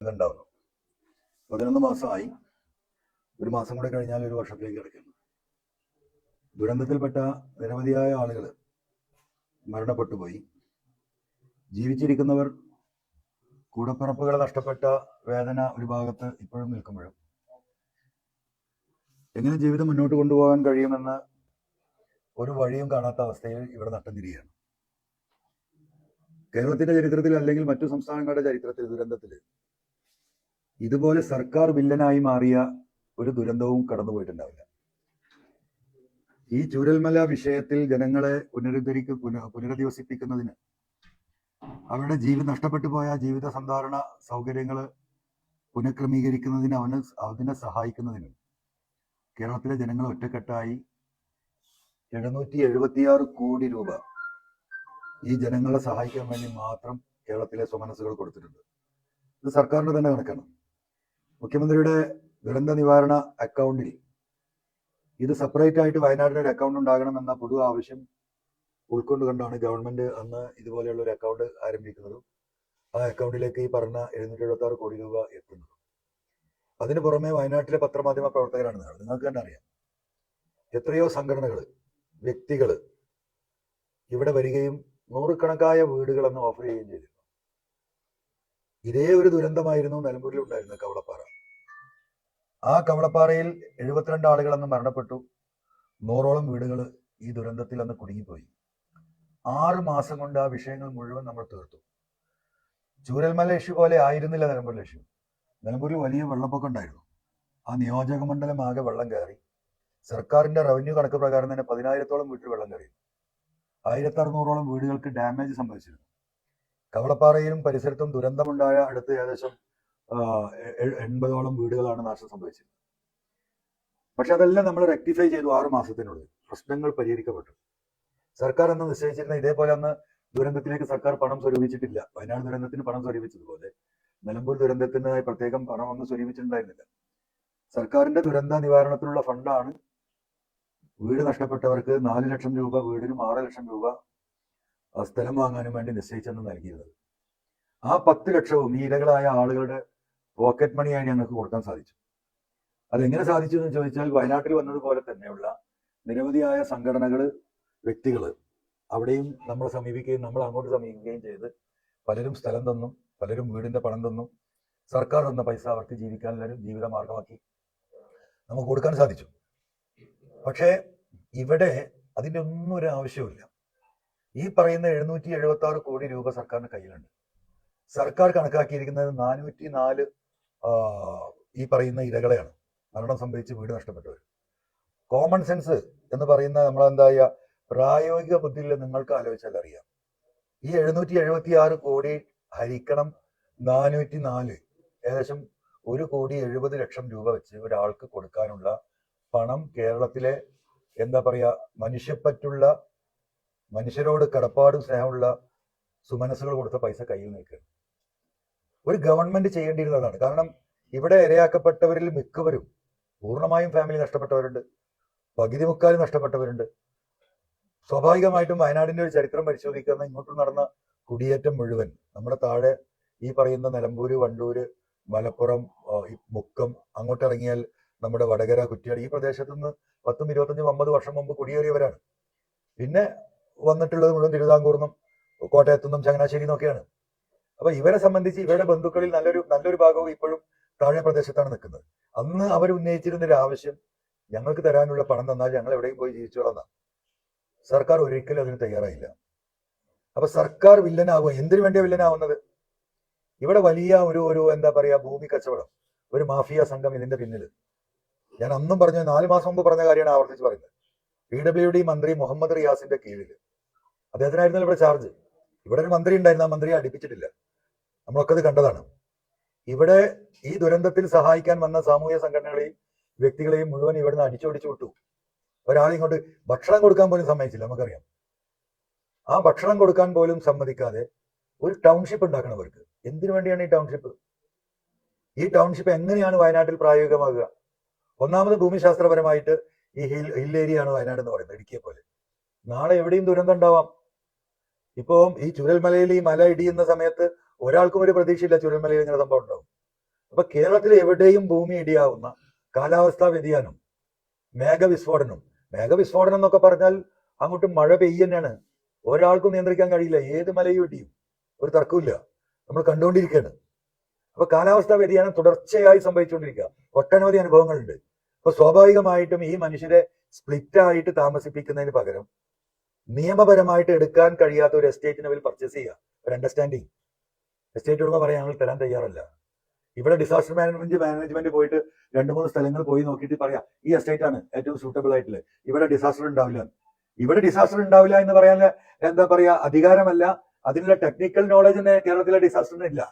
ഇതുണ്ടാവുന്നു. പതിനൊന്ന് മാസമായി ഒരു മാസം കൂടെ കഴിഞ്ഞാൽ ഒരു വർഷത്തിലേക്ക് കിടക്കുന്നു. ദുരന്തത്തിൽപ്പെട്ട നിരവധിയായ ആളുകൾ മരണപ്പെട്ടു പോയി. ജീവിച്ചിരിക്കുന്നവർ കൂടപ്പിറപ്പുകളെ നഷ്ടപ്പെട്ട വേദന ഒരു ഭാഗത്ത് ഇപ്പോഴും നിൽക്കുമ്പോഴും. എങ്ങനെ ജീവിതം മുന്നോട്ട് കൊണ്ടുപോകാൻ കഴിയുമെന്ന് ഒരു വഴിയും കാണാത്ത അവസ്ഥയിൽ ഇവിടെ നട്ടം തിരികെയാണ് കേരളത്തിന്റെ ചരിത്രത്തിൽ അല്ലെങ്കിൽ മറ്റു സംസ്ഥാനങ്ങളുടെ ചരിത്രത്തിൽ ദുരന്തത്തിൽ ഇതുപോലെ സർക്കാർ വില്ലനായി മാറിയ ഒരു ദുരന്തവും കടന്നുപോയിട്ടുണ്ടാവില്ല. ഈ ചൂരൽമല വിഷയത്തിൽ ജനങ്ങളെ പുനരുദ്ധരിക്ക പുന പുനരധിവസിപ്പിക്കുന്നതിന് അവരുടെ ജീവിതം നഷ്ടപ്പെട്ടു പോയ ജീവിത സന്ധാരണ സൗകര്യങ്ങൾ പുനഃക്രമീകരിക്കുന്നതിന് അവന് അതിനെ സഹായിക്കുന്നതിന് കേരളത്തിലെ ജനങ്ങൾ ഒറ്റക്കെട്ടായി എഴുന്നൂറ്റി എഴുപത്തിയാറ് കോടി രൂപ ഈ ജനങ്ങളെ സഹായിക്കാൻ വേണ്ടി മാത്രം കേരളത്തിലെ സ്വമനസ്സുകൾ കൊടുത്തിട്ടുണ്ട്. ഇത് സർക്കാരിന്റെ തന്നെ കണക്കാണ്. മുഖ്യമന്ത്രിയുടെ ദുരന്ത നിവാരണ അക്കൗണ്ടിൽ ഇത് സെപ്പറേറ്റ് ആയിട്ട് വയനാടിന് ഒരു അക്കൗണ്ട് ഉണ്ടാകണമെന്ന പൊതു ആവശ്യം ഉൾക്കൊണ്ടുകൊണ്ടാണ് ഗവൺമെന്റ് അന്ന് ഇതുപോലെയുള്ള ഒരു അക്കൗണ്ട് ആരംഭിക്കുന്നത്. ആ അക്കൗണ്ടിലേക്ക് ഈ പറഞ്ഞ എഴുന്നൂറ്റി എഴുപത്തി ആറ് കോടി രൂപ എത്തുന്നതും. അതിന് പുറമെ വയനാട്ടിലെ പത്രമാധ്യമ പ്രവർത്തകരാണ് നിങ്ങൾ നിങ്ങൾക്ക് തന്നെ അറിയാം. എത്രയോ സംഘടനകൾ വ്യക്തികൾ ഇവിടെ വരികയും നൂറുകണക്കായ വീടുകളെന്ന് ഓഫർ ചെയ്യുകയും ചെയ്തിരുന്നു ഇതേ ഒരു ദുരന്തമായിരുന്നു നിലമ്പൂരിൽ ഉണ്ടായിരുന്നത് കവളപ്പാറ. ആ കവളപ്പാറയിൽ എഴുപത്തിരണ്ട് ആളുകൾ അന്ന് മരണപ്പെട്ടു. നൂറോളം വീടുകൾ ഈ ദുരന്തത്തിൽ അന്ന് കുടുങ്ങിപ്പോയി. ആറ് മാസം കൊണ്ട് ആ വിഷയങ്ങൾ മുഴുവൻ നമ്മൾ തീർത്തു. ചൂരൽമല ഇഷ്യൂ പോലെ ആയിരുന്നില്ല നിലമ്പൂരിലെ ഇഷ്യൂ നിലമ്പൂരിൽ വലിയ വെള്ളപ്പൊക്കം ഉണ്ടായിരുന്നു. ആ നിയോജക മണ്ഡലം ആകെ വെള്ളം കയറി. സർക്കാരിന്റെ റവന്യൂ കണക്ക് പ്രകാരം തന്നെ പതിനായിരത്തോളം വീട്ടിൽ വെള്ളം കയറി. ആയിരത്തി അറുന്നൂറോളം വീടുകൾക്ക് ഡാമേജ് സംഭവിച്ചിരുന്നു. കവളപ്പാറയിലും പരിസരത്തും ദുരന്തമുണ്ടായ അടുത്ത് ഏകദേശം എൺപതോളം വീടുകളാണ് നാശം സംഭവിച്ചത്. പക്ഷെ അതെല്ലാം നമ്മൾ റെക്ടിഫൈ ചെയ്തു ആറു മാസത്തിനുള്ളിൽ. പ്രശ്നങ്ങൾ പരിഹരിക്കപ്പെട്ടു. സർക്കാർ അന്ന് നിശ്ചയിച്ചിരുന്ന ഇതേപോലെ അന്ന് ദുരന്തത്തിലേക്ക് സർക്കാർ പണം സ്വരൂപിച്ചിട്ടില്ല. വയനാട് ദുരന്തത്തിന് പണം സ്വരൂപിച്ചതുപോലെ നിലമ്പൂർ ദുരന്തത്തിനായി പ്രത്യേകം പണം ഒന്നും സ്വരൂപിച്ചിട്ടുണ്ടായിരുന്നില്ല. സർക്കാരിന്റെ ദുരന്ത നിവാരണത്തിനുള്ള ഫണ്ടാണ് വീട് നഷ്ടപ്പെട്ടവർക്ക് നാല് ലക്ഷം രൂപ വീടിനും ആറ് ലക്ഷം രൂപ സ്ഥലം വാങ്ങാനും വേണ്ടി നിശ്ചയിച്ചെന്ന് നൽകിയിരുന്നത്. ആ പത്ത് ലക്ഷവും ഈ ഇരകളായ ആളുകളുടെ പോക്കറ്റ് മണിയായി ഞങ്ങൾക്ക് കൊടുക്കാൻ സാധിച്ചു. അതെങ്ങനെ സാധിച്ചു എന്ന് ചോദിച്ചാൽ വയനാട്ടിൽ വന്നതുപോലെ തന്നെയുള്ള നിരവധിയായ സംഘടനകൾ വ്യക്തികൾ അവിടെയും നമ്മളെ സമീപിക്കുകയും നമ്മൾ അങ്ങോട്ട് സമീപിക്കുകയും ചെയ്ത് പലരും സ്ഥലം തന്നും പലരും വീടിന്റെ പണം തന്നും സർക്കാർ തന്ന പൈസ അവർക്ക് ജീവിക്കാൻ ഒരു ജീവിത മാർഗമാക്കി നമുക്ക് കൊടുക്കാൻ സാധിച്ചു. പക്ഷേ ഇവിടെ അതിന്റെ ഒന്നും ഒരു ആവശ്യമില്ല ഈ പറയുന്ന എഴുന്നൂറ്റി എഴുപത്തി ആറ് കോടി രൂപ സർക്കാരിന്റെ കയ്യിലുണ്ട്. സർക്കാർ കണക്കാക്കിയിരിക്കുന്നത് നാനൂറ്റി നാല് ഈ പറയുന്ന ഇരകളെയാണ്. മരണം സംഭവിച്ച് വീട് നഷ്ടപ്പെട്ടവർ കോമൺ സെൻസ് എന്ന് പറയുന്ന നമ്മളെന്താ ചെയ്യുക പ്രായോഗിക ബുദ്ധിയിൽ നിങ്ങൾക്ക് ആലോചിച്ചാൽ അറിയാം. ഈ എഴുന്നൂറ്റി എഴുപത്തി ആറ് കോടി ഹരിക്കണം നാനൂറ്റി നാല് ഏകദേശം ഒരു കോടി എഴുപത് ലക്ഷം രൂപ വെച്ച് ഒരാൾക്ക് കൊടുക്കാനുള്ള പണം കേരളത്തിലെ എന്താ പറയാ മനുഷ്യപ്പറ്റുള്ള മനുഷ്യരോട് കടപ്പാടും സ്നേഹമുള്ള സുമനസ്സുകൾ കൊടുത്ത പൈസ കയ്യിൽ നിൽക്കുകയാണ് ഒരു ഗവൺമെന്റ് ചെയ്യേണ്ടിയിരുന്നതാണ്. കാരണം ഇവിടെ ഇരയാക്കപ്പെട്ടവരിൽ മിക്കവരും പൂർണമായും ഫാമിലി നഷ്ടപ്പെട്ടവരുണ്ട്. പകുതി മുക്കാലും നഷ്ടപ്പെട്ടവരുണ്ട്. സ്വാഭാവികമായിട്ടും വയനാടിന്റെ ഒരു ചരിത്രം പരിശോധിക്കുന്ന ഇങ്ങോട്ട് നടന്ന കുടിയേറ്റം മുഴുവൻ നമ്മുടെ താഴെ ഈ പറയുന്ന നിലമ്പൂര് വണ്ടൂര് മലപ്പുറം മുക്കം അങ്ങോട്ട് ഇറങ്ങിയാൽ നമ്മുടെ വടകര കുറ്റിയാട് ഈ പ്രദേശത്തു നിന്ന് പത്തും ഇരുപത്തഞ്ചും അമ്പത് വർഷം മുമ്പ് കുടിയേറിയവരാണ്. പിന്നെ വന്നിട്ടുള്ളത് മുഴുവൻ തിരുവിതാംകൂർന്നും കോട്ടയത്തുനിന്നും ചങ്ങനാശ്ശേരി നിന്നൊക്കെയാണ്. അപ്പൊ ഇവരെ സംബന്ധിച്ച് ഇവരുടെ ബന്ധുക്കളിൽ നല്ലൊരു നല്ലൊരു ഭാഗവും ഇപ്പോഴും താഴെ പ്രദേശത്താണ് നിൽക്കുന്നത്. അന്ന് അവർ ഉന്നയിച്ചിരുന്ന ഒരു ആവശ്യം ഞങ്ങൾക്ക് തരാനുള്ള പണം തന്നാൽ ഞങ്ങൾ എവിടെയും പോയി ജീവിച്ചോളാം. സർക്കാർ ഒരിക്കലും അതിന് തയ്യാറായില്ല. അപ്പൊ സർക്കാർ വില്ലനാവുക എന്തിനു വേണ്ടിയാ വില്ലനാവുന്നത്? ഇവിടെ വലിയ ഒരു ഒരു എന്താ പറയാ ഭൂമി കച്ചവടം ഒരു മാഫിയ സംഘം ഇതിന്റെ പിന്നിൽ ഞാൻ അന്നും പറഞ്ഞു നാല് മാസം മുമ്പ് പറഞ്ഞ കാര്യമാണ് ആവർത്തിച്ച് പറയുന്നത്. പി ഡബ്ല്യു ഡി മന്ത്രി മുഹമ്മദ് റിയാസിന്റെ കീഴിൽ അദ്ദേഹത്തിനായിരുന്നല്ലോ ഇവിടെ ചാർജ് ഇവിടെ ഒരു മന്ത്രി ഉണ്ടായിരുന്നു. ആ മന്ത്രിയെ അടുപ്പിച്ചിട്ടില്ല. നമ്മളൊക്കെ അത് കണ്ടതാണ്. ഇവിടെ ഈ ദുരന്തത്തിൽ സഹായിക്കാൻ വന്ന സാമൂഹ്യ സംഘടനകളെയും വ്യക്തികളെയും മുഴുവൻ ഇവിടുന്ന് അടിച്ചോടിച്ചു വിട്ടു. ഒരാളിങ്ങോട്ട് ഭക്ഷണം കൊടുക്കാൻ പോലും സമ്മതിച്ചില്ല നമുക്കറിയാം. ആ ഭക്ഷണം കൊടുക്കാൻ പോലും സമ്മതിക്കാതെ ഒരു ടൗൺഷിപ്പ് ഉണ്ടാക്കണം അവർക്ക്. എന്തിനു വേണ്ടിയാണ് ഈ ടൗൺഷിപ്പ് ഈ ടൗൺഷിപ്പ് എങ്ങനെയാണ് വയനാട്ടിൽ പ്രായോഗികമാകുക? ഒന്നാമത് ഭൂമിശാസ്ത്രപരമായിട്ട് ഈ ഹിൽ ഹിൽ ഏരിയ ആണ് വയനാട് എന്ന് പറയുന്നത് ഇടുക്കിയെ പോലെ നാളെ എവിടെയും ദുരന്തം ഉണ്ടാവാം. ഇപ്പോ ഈ ചുരൽമലയിൽ ഈ മല ഇടിയുന്ന സമയത്ത് ഒരാൾക്കും ഒരു പ്രതീക്ഷയില്ല ചുരൽമലയിൽ ഇങ്ങനെ സംഭവം ഉണ്ടാവും. അപ്പൊ കേരളത്തിൽ എവിടെയും ഭൂമി ഇടിയാവുന്ന കാലാവസ്ഥാ വ്യതിയാനം മേഘവിസ്ഫോടനം. മേഘവിസ്ഫോടനം എന്നൊക്കെ പറഞ്ഞാൽ അങ്ങോട്ട് മഴ പെയ്യന്നെയാണ് ഒരാൾക്കും നിയന്ത്രിക്കാൻ കഴിയില്ല. ഏത് മലയും ഇടിയും. ഒരു തർക്കമില്ല നമ്മൾ കണ്ടുകൊണ്ടിരിക്കുകയാണ്. അപ്പൊ കാലാവസ്ഥാ വ്യതിയാനം തുടർച്ചയായി സംഭവിച്ചുകൊണ്ടിരിക്കുക. ഒട്ടനവധി അനുഭവങ്ങളുണ്ട്. അപ്പൊ സ്വാഭാവികമായിട്ടും ഈ മനുഷ്യരെ സ്പ്ലിറ്റ് ആയിട്ട് താമസിപ്പിക്കുന്നതിന് പകരം നിയമപരമായിട്ട് എടുക്കാൻ കഴിയാത്ത ഒരു എസ്റ്റേറ്റിന് അവർ പർച്ചേസ് ചെയ്യുക. ഒരു അണ്ടർസ്റ്റാൻഡിങ് എസ്റ്റേറ്റ് ഉടമ പറയാൻ ഞങ്ങൾ തരാൻ തയ്യാറല്ല. ഇവിടെ ഡിസാസ്റ്റർ മാനേജ്മെന്റ് മാനേജ്മെന്റ് പോയിട്ട് രണ്ട് മൂന്ന് സ്ഥലങ്ങൾ പോയി നോക്കിയിട്ട് പറയാം ഈ എസ്റ്റേറ്റ് ആണ് ഏറ്റവും സൂട്ടബിൾ ആയിട്ടുള്ളത് ഇവിടെ ഡിസാസ്റ്റർ ഉണ്ടാവില്ല. ഇവിടെ ഡിസാസ്റ്റർ ഉണ്ടാവില്ല എന്ന് പറയാൻ എന്താ പറയാ അധികാരമല്ല. അതിനുള്ള ടെക്നിക്കൽ നോളജ് കേരളത്തിലെ ഡിസാസ്റ്ററിന് ഇല്ല.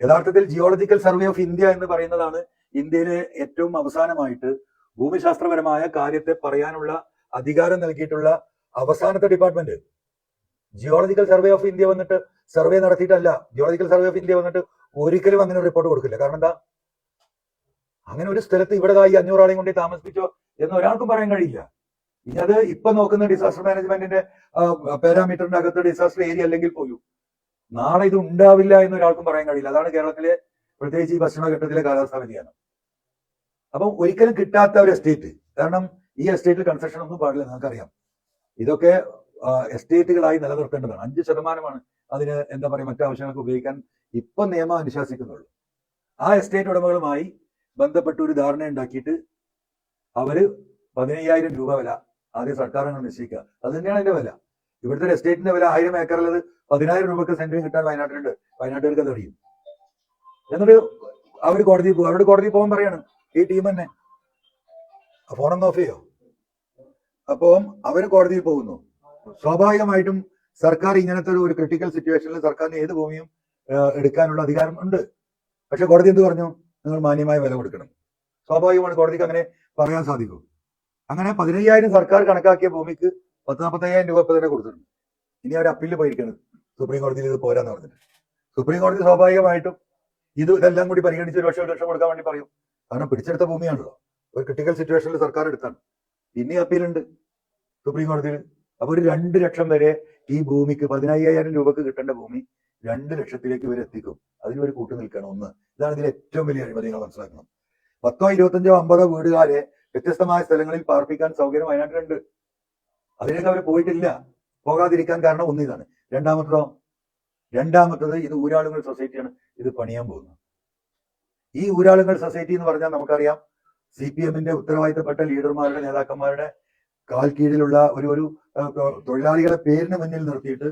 യഥാർത്ഥത്തിൽ ജിയോളജിക്കൽ സർവേ ഓഫ് ഇന്ത്യ എന്ന് പറയുന്നതാണ് ഇന്ത്യയിലെ ഏറ്റവും അവസാനമായിട്ട് ഭൂമിശാസ്ത്രപരമായ കാര്യത്തെ പറയാനുള്ള അധികാരം നൽകിയിട്ടുള്ള അവസാനത്തെ department. Geological survey of India വന്നിട്ട് സർവേ നടത്തിയിട്ടല്ല. ജിയോളജിക്കൽ സർവേ ഓഫ് ഇന്ത്യ വന്നിട്ട് ഒരിക്കലും അങ്ങനെ റിപ്പോർട്ട് കൊടുക്കില്ല. കാരണം എന്താ? അങ്ങനെ ഒരു സ്ഥലത്ത് ഇവിടെ ഈ അഞ്ഞൂറാളെയും കൊണ്ട് താമസിപ്പിച്ചോ എന്ന് ഒരാൾക്കും പറയാൻ കഴിയില്ല. ഇനി അത് ഇപ്പൊ നോക്കുന്ന ഡിസാസ്റ്റർ മാനേജ്മെന്റിന്റെ പാരാമീറ്ററിന്റെ അകത്ത് ഡിസാസ്റ്റർ ഏരിയ അല്ലെങ്കിൽ പോലും നാളെ ഇത് ഉണ്ടാവില്ല എന്ന് ഒരാൾക്കും പറയാൻ കഴിയില്ല. അതാണ് കേരളത്തിലെ പ്രത്യേകിച്ച് ഈ ഭക്ഷണഘട്ടത്തിലെ കാലാവസ്ഥാ വ്യതിയാനം. അപ്പം ഒരിക്കലും കിട്ടാത്ത ഒരു എസ്റ്റേറ്റ് കാരണം ഈ എസ്റ്റേറ്റിൽ കൺസ്ട്രക്ഷൻ ഒന്നും പാടില്ല നിങ്ങൾക്കറിയാം ഇതൊക്കെ എസ്റ്റേറ്റുകളായി നിലനിർത്തേണ്ടതാണ്. അഞ്ച് ശതമാനമാണ് അതിന് എന്താ പറയുക മറ്റു ആവശ്യങ്ങൾക്ക് ഉപയോഗിക്കാൻ ഇപ്പൊ നിയമം അനുശാസിക്കുന്നുള്ളൂ. ആ എസ്റ്റേറ്റ് ഉടമകളുമായി ബന്ധപ്പെട്ട് ഒരു ധാരണ ഉണ്ടാക്കിയിട്ട് അവർ പതിനയ്യായിരം രൂപ വില ആദ്യം സർക്കാരാണ് നിശ്ചയിക്കുക. അത് തന്നെയാണ് അതിന്റെ വില. ഇവിടുത്തെ എസ്റ്റേറ്റിന്റെ വില ആയിരം ഏക്കറുള്ളത് പതിനായിരം രൂപക്ക് സെന്റിന് കിട്ടാൻ വയനാട്ടിലുണ്ട്. വയനാട്ടുകാർക്ക് അത് അറിയും. എന്നിട്ട് അവർ കോടതി പോകും അവരോട് കോടതി പോകാൻ പറയാണ്. ഈ ടീം തന്നെ. ഫോണൊന്ന് ഓഫ് ചെയ്യോ? അപ്പം അവർ കോടതിയിൽ പോകുന്നു. സ്വാഭാവികമായിട്ടും സർക്കാർ ഇങ്ങനത്തെ ഒരു- ക്രിട്ടിക്കൽ സിറ്റുവേഷനിൽ സർക്കാരിന് ഏത് ഭൂമിയും എടുക്കാനുള്ള അധികാരം ഉണ്ട്. പക്ഷെ കോടതി എന്ത് പറഞ്ഞു? നിങ്ങൾ മാന്യമായ വില കൊടുക്കണം. സ്വാഭാവികമാണ് കോടതിക്ക് അങ്ങനെ പറയാൻ സാധിക്കും. അങ്ങനെ പതിനയ്യായിരം സർക്കാർ കണക്കാക്കിയ ഭൂമിക്ക് പത്ത് നാൽപ്പത്തയ്യായിരം രൂപ തന്നെ കൊടുത്തിട്ടുണ്ട്. ഇനി അവർ അപ്പീലിൽ പോയിരിക്കണം. സുപ്രീം കോടതിയിൽ ഇത് പോരാന്ന് പറഞ്ഞിട്ട്. സുപ്രീം കോടതി സ്വാഭാവികമായിട്ടും ഇത് ഇതെല്ലാം കൂടി പരിഗണിച്ച് ഒരു ലക്ഷം ഒരു ലക്ഷം കൊടുക്കാൻ വേണ്ടി പറയും. കാരണം പിടിച്ചെടുത്ത ഭൂമിയാണല്ലോ. ഒരു ക്രിട്ടിക്കൽ സിറ്റുവേഷനിൽ സർക്കാർ എടുത്താണ്. പിന്നെ അപ്പീലുണ്ട് സുപ്രീം കോടതിയിൽ. അപ്പൊ ഒരു രണ്ട് ലക്ഷം വരെ ഈ ഭൂമിക്ക് പതിനയ്യായിരം രൂപക്ക് കിട്ടേണ്ട ഭൂമി രണ്ട് ലക്ഷത്തിലേക്ക് വരെ എത്തിക്കും. അതിന് ഒരു കൂട്ടു നിൽക്കണം ഒന്ന്. ഇതാണ് ഇതിൽ ഏറ്റവും വലിയ അഴിമതി നിങ്ങൾ മനസ്സിലാക്കണം. പത്തോ ഇരുപത്തഞ്ചോ അമ്പതോ വീടുകാരെ വ്യത്യസ്തമായ സ്ഥലങ്ങളിൽ പാർപ്പിക്കാൻ സൗകര്യം വയനാട്ടിലുണ്ട്. അതിലേക്ക് അവർ പോയിട്ടില്ല. പോകാതിരിക്കാൻ കാരണം ഒന്ന് ഇതാണ്. രണ്ടാമത്തതോ രണ്ടാമത്തത് ഇത് ഊരാളുകൾ സൊസൈറ്റിയാണ് ഇത് പണിയാൻ പോകുന്നത്. ഈ ഊരാളുകൾ സൊസൈറ്റി എന്ന് പറഞ്ഞാൽ നമുക്കറിയാം സി പി എമ്മിന്റെ ഉത്തരവാദിത്തപ്പെട്ട ലീഡർമാരുടെ നേതാക്കന്മാരുടെ കാൽ കീഴിലുള്ള ഒരു ഒരു തൊഴിലാളികളുടെ തൊഴിലാളികളെ പേരിന് മുന്നിൽ നിർത്തിയിട്ട്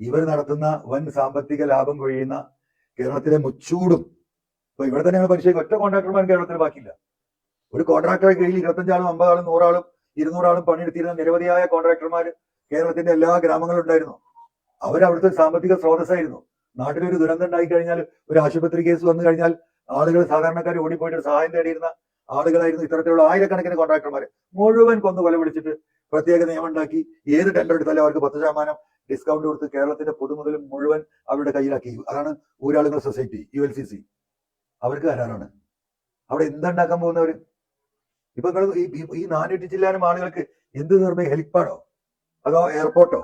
ഇവർ നടത്തുന്ന വൻ സാമ്പത്തിക ലാഭം കൊഴിയുന്ന കേരളത്തിലെ മുച്ചൂടും. ഇപ്പൊ ഇവിടെ തന്നെ നമ്മൾ പരിശോധിക്കും ഒറ്റ കോൺട്രാക്ടർമാർ കേരളത്തിൽ ബാക്കിയില്ല. ഒരു കോൺട്രാക്ടറെ കീഴിൽ ഇരുപത്തഞ്ചാളും അമ്പതാളും നൂറാളും ഇരുന്നൂറാളും പണിയെടുത്തിരുന്ന നിരവധിയായ കോൺട്രാക്ടർമാർ കേരളത്തിന്റെ എല്ലാ ഗ്രാമങ്ങളിലും ഉണ്ടായിരുന്നു. അവർ അവിടുത്തെ സാമ്പത്തിക സ്രോതസ്സായിരുന്നു. നാട്ടിലൊരു ദുരന്തം ഉണ്ടായി കഴിഞ്ഞാൽ ഒരു ആശുപത്രി കേസ് വന്നു കഴിഞ്ഞാൽ ആളുകൾ സാധാരണക്കാർ ഓടിപ്പോയിട്ട് സഹായം തേടിയിരുന്ന ആളുകളായിരുന്നു ഇത്തരത്തിലുള്ള ആയിരക്കണക്കിന് കോൺട്രാക്ടർമാർ മുഴുവൻ കൊന്നു കൊല വിളിച്ചിട്ട് പ്രത്യേക നിയമം ഉണ്ടാക്കി ഏത് ടെൻഡർ എടുത്താലും അവർക്ക് പത്ത് ശതമാനം ഡിസ്കൗണ്ട് കൊടുത്ത് കേരളത്തിന്റെ പൊതുമുതലും മുഴുവൻ അവരുടെ കയ്യിലാക്കി. അതാണ് ഊരാളുകൾ society U L C C അവർക്ക് കരാറാണ്. അവിടെ എന്തുണ്ടാക്കാൻ പോകുന്നവര്? ഇപ്പൊ ഈ നാനൂറ്റി ജില്ലാനും ആളുകൾക്ക് എന്ത് നിർമ്മയം ഹെലിപ്പാഡോ അതോ എയർപോർട്ടോ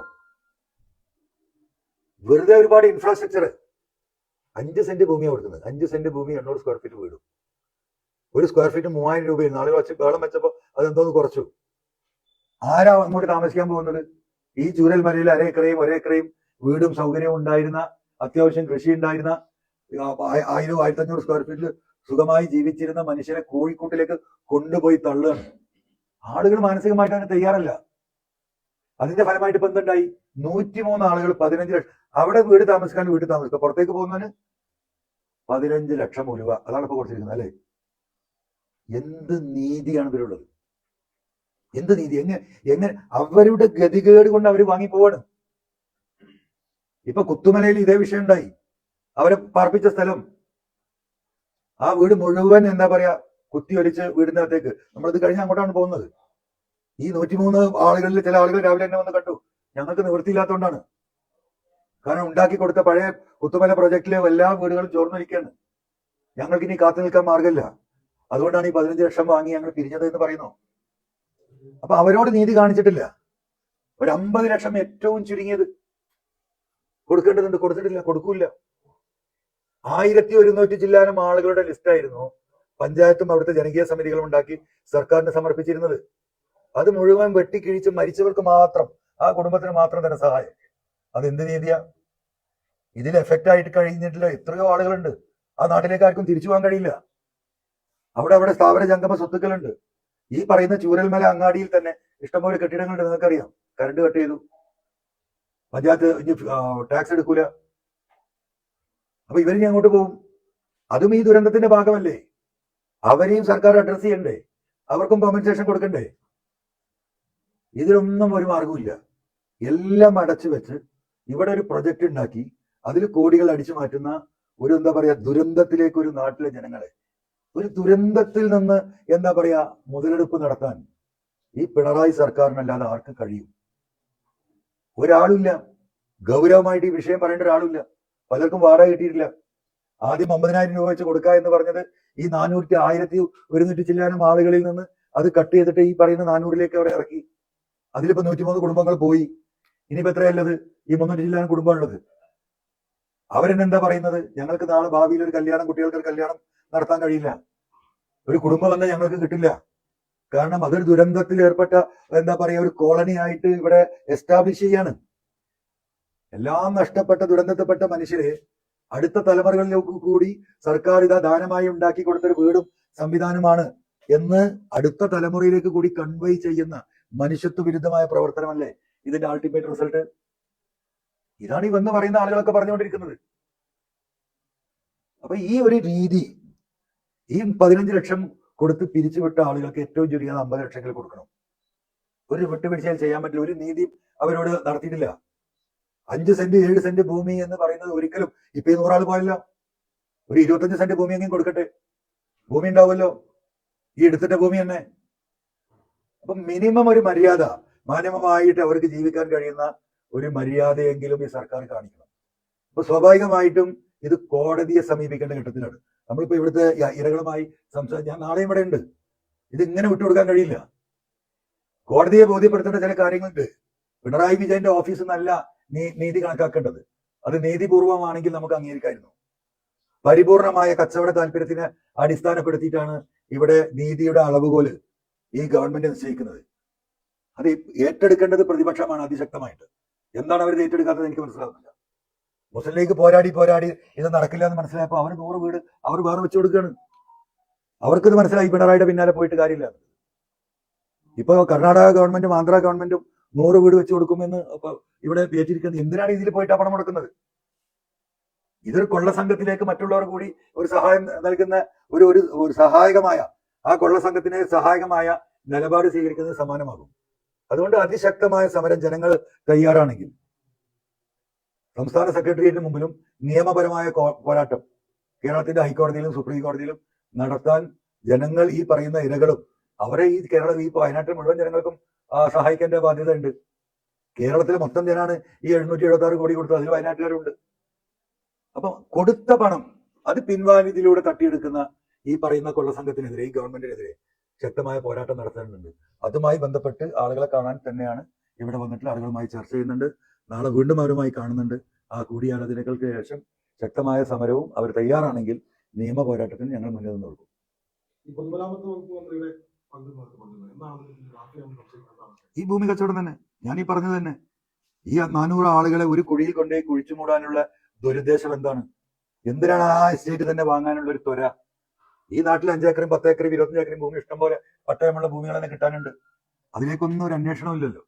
വെറുതെ ഒരുപാട് ഇൻഫ്രാസ്ട്രക്ചർ അഞ്ച് സെന്റ് ഭൂമിയാണ് കൊടുക്കുന്നത്. അഞ്ച് സെന്റ് ഭൂമി എണ്ണൂറ് സ്ക്വയർ ഫീറ്റ് വീടും. ഒരു സ്ക്വയർ ഫീറ്റ് മൂവായിരം രൂപയാണ് ആളുകൾ വെച്ച് ബേളം വെച്ചപ്പോ അതെന്തോന്ന് കുറച്ചു. ആരാ അങ്ങോട്ട് താമസിക്കാൻ പോകുന്നത്? ഈ ചൂരൽ മലയിൽ അരേക്കറയും ഒരേക്കറയും വീടും സൗകര്യവും ഉണ്ടായിരുന്ന അത്യാവശ്യം കൃഷി ഉണ്ടായിരുന്ന ആയിരം ആയിരത്തി അഞ്ഞൂറ് സ്ക്വയർ ഫീറ്റിൽ സുഖമായി ജീവിച്ചിരുന്ന മനുഷ്യനെ കോഴിക്കൂട്ടിലേക്ക് കൊണ്ടുപോയി തള്ളുകയാണ്. ആളുകൾ മാനസികമായിട്ട് അതിന് തയ്യാറല്ല. അതിന്റെ ഫലമായിട്ട് ഇപ്പൊ എന്തുണ്ടായി? നൂറ്റിമൂന്ന് ആളുകൾ പതിനഞ്ച് ലക്ഷം അവിടെ വീട് താമസിക്കാൻ വീട് താമസിക്കുക പുറത്തേക്ക് പോകുന്നതിന് പതിനഞ്ച് ലക്ഷം രൂപ. അതാണ് ഇപ്പൊ കൊടുത്തിരിക്കുന്നത് അല്ലേ? എന്ത് നീതിയാണ് ഇതിലുള്ളത്? എന്ത് നീതി? എങ്ങനെ എങ്ങനെ അവരുടെ ഗതികേട് കൊണ്ട് അവർ വാങ്ങിപ്പോവാണ്? ഇപ്പൊ കുത്തുമലയിൽ ഇതേ വിഷയം ഉണ്ടായി. അവരെ പാർപ്പിച്ച സ്ഥലം. ആ വീട് മുഴുവൻ എന്താ പറയാ കുത്തിയൊലിച്ച് വീടിനകത്തേക്ക്. നമ്മളിത് കഴിഞ്ഞ് അങ്ങോട്ടാണ് പോകുന്നത്. ഈ നൂറ്റിമൂന്ന് ആളുകളിൽ ചില ആളുകൾ രാവിലെ തന്നെ വന്ന് കണ്ടു. ഞങ്ങൾക്ക് നിവൃത്തിയില്ലാത്തതുകൊണ്ടാണ് കാരണം ഉണ്ടാക്കി കൊടുത്ത പഴയ കുത്തുമല പ്രൊജക്ടിലെ എല്ലാ വീടുകളും ചോർന്നിരിക്കുകയാണ് ഞങ്ങൾക്ക് ഇനി കാത്തു നിൽക്കാൻ മാർഗമില്ല അതുകൊണ്ടാണ് ഈ പതിനഞ്ച് ലക്ഷം വാങ്ങി ഞങ്ങൾ പിരിഞ്ഞത് എന്ന് പറയുന്നു. അപ്പൊ അവരോട് നീതി കാണിച്ചിട്ടില്ല. ഒരു അമ്പത് ലക്ഷം ഏറ്റവും ചുരുങ്ങിയത് കൊടുക്കേണ്ടതുണ്ട്. കൊടുത്തിട്ടില്ല. കൊടുക്കൂല ആയിരത്തി ഒരുന്നൂറ്റി ചില്ലാനം ആളുകളുടെ ലിസ്റ്റായിരുന്നു പഞ്ചായത്തും അവിടുത്തെ ജനകീയ സമിതികളും ഉണ്ടാക്കി സർക്കാരിന് സമർപ്പിച്ചിരുന്നത്. അത് മുഴുവൻ വെട്ടിക്കിഴിച്ച് മരിച്ചവർക്ക് മാത്രം ആ കുടുംബത്തിന് മാത്രം തന്നെ സഹായം. അത് എന്ത് നീതിയാ? ഇതിൽ എഫക്റ്റ് ആയിട്ട് കഴിഞ്ഞിട്ടുള്ള എത്രയോ ആളുകളുണ്ട്. ആ നാട്ടിലേക്ക് ആർക്കും തിരിച്ചു പോകാൻ കഴിയില്ല. അവിടെ അവിടെ സ്ഥാപന ജംഗമ സ്വത്തുക്കളുണ്ട്. ഈ പറയുന്ന ചൂരൽമല അങ്ങാടിയിൽ തന്നെ ഇഷ്ടംപോലെ കെട്ടിടങ്ങളുണ്ട് നിങ്ങൾക്കറിയാം. കറണ്ട് കട്ട് ചെയ്തു. പഞ്ചായത്ത് ഇനി ടാക്സ് എടുക്കൂല. അപ്പൊ ഇവരിനി അങ്ങോട്ട് പോകും. അതും ഈ ദുരന്തത്തിന്റെ ഭാഗമല്ലേ? അവരെയും സർക്കാർ അഡ്രസ് ചെയ്യണ്ടേ? അവർക്കും കോമ്പൻസേഷൻ കൊടുക്കണ്ടേ? ഇതിലൊന്നും ഒരു മാർഗമില്ല എല്ലാം അടച്ചു വെച്ച് ഇവിടെ ഒരു പ്രൊജക്ട് ഉണ്ടാക്കി അതിൽ കോടികൾ അടിച്ചു മാറ്റുന്ന ഒരു എന്താ പറയാ ദുരന്തത്തിലേക്ക് ഒരു നാട്ടിലെ ജനങ്ങളെ ഒരു ദുരന്തത്തിൽ നിന്ന് എന്താ പറയാ മുതലെടുപ്പ് നടത്താൻ ഈ പിണറായി സർക്കാരിനല്ലാതെ ആർക്ക് കഴിയും? ഒരാളില്ല. ഗൗരവമായിട്ട് ഈ വിഷയം പറയേണ്ട ഒരാളില്ല. പലർക്കും വാട കിട്ടിയിട്ടില്ല. ആദ്യം അമ്പതിനായിരം രൂപ വെച്ച് കൊടുക്കുക എന്ന് പറഞ്ഞത് ഈ നാനൂറ്റി ആയിരത്തി ഒരുന്നൂറ്റി ചില്ലാനം ആളുകളിൽ നിന്ന് അത് കട്ട് ചെയ്തിട്ട് ഈ പറയുന്ന നാനൂറിലേക്ക് അവരെ ഇറക്കി. അതിലിപ്പോ നൂറ്റിമൂന്ന് കുടുംബങ്ങൾ പോയി. ഇനിയിപ്പോ എത്രയല്ലത് ഈ മുന്നൂറ്റി ചില്ലാനം കുടുംബമുള്ളത് അവരെന്നെന്താ പറയുന്നത്? ഞങ്ങൾക്ക് നാളെ ഭാവിയിൽ ഒരു കല്യാണം കുട്ടികൾക്ക് ഒരു കല്യാണം നടത്താൻ കഴിയില്ല. ഒരു കുടുംബം വന്നാൽ ഞങ്ങൾക്ക് കിട്ടില്ല. കാരണം അതൊരു ദുരന്തത്തിൽ ഏർപ്പെട്ട എന്താ പറയാ ഒരു കോളനി ആയിട്ട് ഇവിടെ എസ്റ്റാബ്ലിഷ് ചെയ്യാണ്. എല്ലാം നഷ്ടപ്പെട്ട ദുരന്തത്തിൽപ്പെട്ട മനുഷ്യരെ അടുത്ത തലമുറകളിലേക്ക് കൂടി സർക്കാർ ഇതാ ദാനമായി ഉണ്ടാക്കി കൊടുത്തൊരു വീടും സംവിധാനമാണ് എന്ന് അടുത്ത തലമുറയിലേക്ക് കൂടി കൺവേ ചെയ്യുന്ന മനുഷ്യത്വ വിരുദ്ധമായ പ്രവർത്തനമല്ലേ ഇതിന്റെ അൾട്ടിമേറ്റ് റിസൾട്ട് ഇതാണ് ഈ വന്ന് പറയുന്ന ആളുകളൊക്കെ പറഞ്ഞുകൊണ്ടിരിക്കുന്നത്. അപ്പൊ ഈ ഒരു രീതി ഈ പതിനഞ്ച് ലക്ഷം കൊടുത്ത് പിരിച്ചുവിട്ട ആളുകൾക്ക് ഏറ്റവും ചുരുങ്ങിയത് അമ്പത് ലക്ഷങ്ങൾ കൊടുക്കണം. ഒരു വിട്ടുവീഴ്ചയിൽ ചെയ്യാൻ പറ്റില്ല. ഒരു നീതി അവരോട് നടത്തിയിട്ടില്ല. അഞ്ച് സെന്റ് ഏഴ് സെന്റ് ഭൂമി എന്ന് പറയുന്നത് ഒരിക്കലും ഇപ്പൊ ഈ നൂറാൾ പോയല്ല. ഒരു ഇരുപത്തഞ്ച് സെന്റ് ഭൂമി എങ്കിലും കൊടുക്കട്ടെ. ഭൂമി ഉണ്ടാവുമല്ലോ. ഈ എടുത്തിട്ട ഭൂമി തന്നെ. അപ്പൊ മിനിമം ഒരു മര്യാദ മാന്യമമായിട്ട് അവർക്ക് ജീവിക്കാൻ കഴിയുന്ന ഒരു മര്യാദയെങ്കിലും ഈ സർക്കാർ കാണിക്കണം. അപ്പൊ സ്വാഭാവികമായിട്ടും ഇത് കോടതിയെ സമീപിക്കേണ്ട ഘട്ടത്തിലാണ്. നമ്മളിപ്പോ ഇവിടുത്തെ ഇരകളുമായി സംസാരിച്ച് ഞാൻ നാളെയും ഇവിടെ ഉണ്ട്. ഇത് ഇങ്ങനെ വിട്ടുകൊടുക്കാൻ കഴിയില്ല. കോടതിയെ ബോധ്യപ്പെടുത്തേണ്ട ചില കാര്യങ്ങളുണ്ട്. പിണറായി വിജയന്റെ ഓഫീസ് നല്ല നീതി കണക്കാക്കേണ്ടത്. അത് നീതിപൂർവമാണെങ്കിൽ നമുക്ക് അംഗീകരിക്കായിരുന്നു. പരിപൂർണമായ കച്ചവട താല്പര്യത്തിന് അടിസ്ഥാനപ്പെടുത്തിയിട്ടാണ് ഇവിടെ നീതിയുടെ അളവുകോൽ ഈ ഗവൺമെന്റ് നിശ്ചയിക്കുന്നത്. അത് ഏറ്റെടുക്കേണ്ടത് പ്രതിപക്ഷമാണ് അതിശക്തമായിട്ട്. എന്താണ് അവർ ഏറ്റെടുക്കാത്തത് എനിക്ക് മനസ്സിലാവുന്നില്ല. മുസ്ലിം ലീഗ് പോരാടി പോരാടി. ഇത് നടക്കില്ല എന്ന് മനസ്സിലായപ്പോൾ അവർ നൂറ് വീട് അവർ വേറെ വെച്ചു കൊടുക്കുകയാണ് അവർക്കിത് മനസ്സിലായി പിണറായിയുടെ പിന്നാലെ പോയിട്ട് കാര്യമില്ല. ഇപ്പൊ കർണാടക ഗവൺമെന്റും ആന്ധ്ര ഗവൺമെന്റും നൂറ് വീട് വെച്ചു കൊടുക്കുമെന്ന് ഇവിടെ പേറ്റിരിക്കുന്നത് എന്തിനാണ് ഇതിൽ പോയിട്ട് പണം കൊടുക്കുന്നത് ഇതൊരു കൊള്ള സംഘത്തിലേക്ക് മറ്റുള്ളവർ കൂടി ഒരു സഹായം നൽകുന്ന ഒരു ഒരു സഹായകമായ ആ കൊള്ള സംഘത്തിന് സഹായകമായ നിലപാട് സ്വീകരിക്കുന്നത് സമാനമാകും. അതുകൊണ്ട് അതിശക്തമായ സമരം ജനങ്ങൾ തയ്യാറാണെങ്കിൽ സംസ്ഥാന സെക്രട്ടേറിയറ്റിന് മുമ്പിലും നിയമപരമായ പോരാട്ടം കേരളത്തിന്റെ ഹൈക്കോടതിയിലും സുപ്രീം കോടതിയിലും നടത്താൻ ജനങ്ങൾ ഈ പറയുന്ന ഇരകളും അവരെ ഈ കേരളം ഈ വയനാട്ടിൽ മുഴുവൻ ജനങ്ങൾക്കും സഹായിക്കേണ്ട ബാധ്യത ഉണ്ട് കേരളത്തിലെ മൊത്തം ജനാണ് ഈ എഴുന്നൂറ്റി എഴുപത്തി ആറ് കോടി കൊടുത്തത്. അതിൽ വയനാട്ടുകാരുണ്ട്. അപ്പൊ കൊടുത്ത പണം അത് പിൻവാലിതിലൂടെ തട്ടിയെടുക്കുന്ന ഈ പറയുന്ന കൊള്ളസംഘത്തിനെതിരെ ഈ ഗവൺമെന്റിനെതിരെ ശക്തമായ പോരാട്ടം നടത്തേണ്ടതുണ്ട് അതുമായി ബന്ധപ്പെട്ട് ആളുകളെ കാണാൻ തന്നെയാണ് ഇവിടെ വന്നിട്ട് ആളുകളുമായി ചർച്ച ചെയ്യുന്നുണ്ട്. നാളെ വീണ്ടും അവരുമായി കാണുന്നുണ്ട്. ആ കൂടിയാലോചനകൾക്ക് ശേഷം ശക്തമായ സമരവും അവർ തയ്യാറാണെങ്കിൽ നിയമ പോരാട്ടത്തിന് ഞങ്ങൾ മുന്നിൽ നിന്ന് കൊടുക്കും ഈ ഭൂമി കച്ചവടം തന്നെ. ഞാൻ ഈ പറഞ്ഞത് തന്നെ. ഈ നാനൂറ് ആളുകളെ ഒരു കുഴിയിൽ കൊണ്ടേ കുഴിച്ചു മൂടാനുള്ള ദുരുദ്ദേശം എന്താണ്? എന്തിനാണ് ആ എസ്റ്റേറ്റ് തന്നെ വാങ്ങാനുള്ള ഒരു ത്വര? ഈ നാട്ടിൽ അഞ്ചേക്കറും പത്തേക്കറും ഇരുപത്തഞ്ചേക്കറും ഭൂമി ഇഷ്ടംപോലെ പട്ടയമുള്ള ഭൂമികൾ തന്നെ കിട്ടാനുണ്ട്. അതിലേക്കൊന്നും ഒരു അന്വേഷണം ഇല്ലല്ലോ.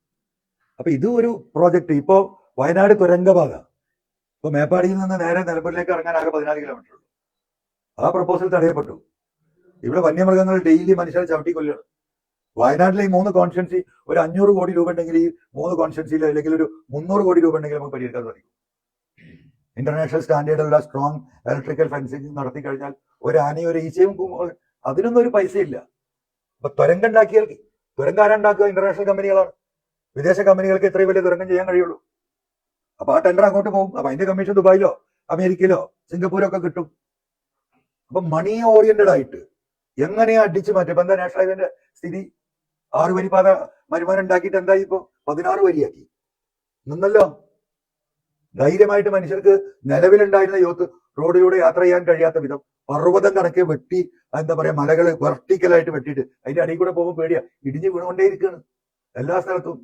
അപ്പൊ ഇത് ഒരു പ്രോജക്റ്റ് ഇപ്പോ വയനാട് തുരങ്കപാത ഇപ്പൊ മേപ്പാടിയിൽ നിന്ന് നേരെ നിലമ്പൂരിലേക്ക് ഇറങ്ങാൻ ആകെ പതിനാല് കിലോമീറ്റർ ഉള്ളൂ. ആ പ്രപ്പോസൽ തടയപ്പെട്ടു. ഇവിടെ വന്യമൃഗങ്ങൾ ഡെയിലി മനുഷ്യരെ ചവിട്ടി കൊല്ലുകയാണ്. വയനാട്ടിലെ ഈ മൂന്ന് കോൺസ്റ്റൻസി ഒരു അഞ്ഞൂറ് കോടി രൂപ ഉണ്ടെങ്കിൽ ഈ മൂന്ന് കോൺസ്റ്റൻസിയിൽ അല്ലെങ്കിൽ ഒരു മുന്നൂറ് കോടി രൂപ ഉണ്ടെങ്കിൽ നമുക്ക് പരിഹരിക്കാൻ സാധിക്കും. ഇന്റർനാഷണൽ സ്റ്റാൻഡേർഡുള്ള സ്ട്രോങ് ഇലക്ട്രിക്കൽ ഫെൻസിങ് നടത്തി കഴിഞ്ഞാൽ ഒരു ആനയും ഒരു ഈച്ചയും അതിനൊന്നും ഒരു പൈസ ഇല്ല അപ്പൊ തുരങ്കം ഉണ്ടാക്കിയാൽ തുരങ്കം ഇന്റർനാഷണൽ കമ്പനികളാണ് വിദേശ കമ്പനികൾക്ക് ഇത്രയും വലിയ തുരങ്കം ചെയ്യാൻ കഴിയുള്ളൂ. അപ്പൊ ആ ടെൻഡർ അങ്ങോട്ട് പോകും. അപ്പൊ അതിന്റെ കമ്മീഷൻ ദുബായിലോ അമേരിക്കയിലോ സിംഗപ്പൂരോ ഒക്കെ കിട്ടും. അപ്പൊ മണി ഓറിയന്റഡ് ആയിട്ട് എങ്ങനെയാ അടിച്ചു മാറ്റും ഇപ്പൊ എന്താ നാഷണൽ ഹൈവേന്റെ സ്ഥിതി? ആറു വരി പാത വരുമാനം ഉണ്ടാക്കിയിട്ട് എന്തായി ഇപ്പോ? പതിനാറ് വരിയാക്കി. നിന്നല്ലോ. ധൈര്യമായിട്ട് മനുഷ്യർക്ക് നിലവിലുണ്ടായിരുന്ന യോത്ത് റോഡിലൂടെ യാത്ര ചെയ്യാൻ കഴിയാത്ത വിധം പർവതം കണക്കെ വെട്ടി എന്താ പറയാ മലകൾ വെർട്ടിക്കലായിട്ട് വെട്ടിയിട്ട് അതിന്റെ അടിയിൽ കൂടെ പോകുമ്പോൾ പേടിയാ. ഇടിഞ്ഞ് വീണുകൊണ്ടേയിരിക്കുകയാണ് എല്ലാ സ്ഥലത്തും.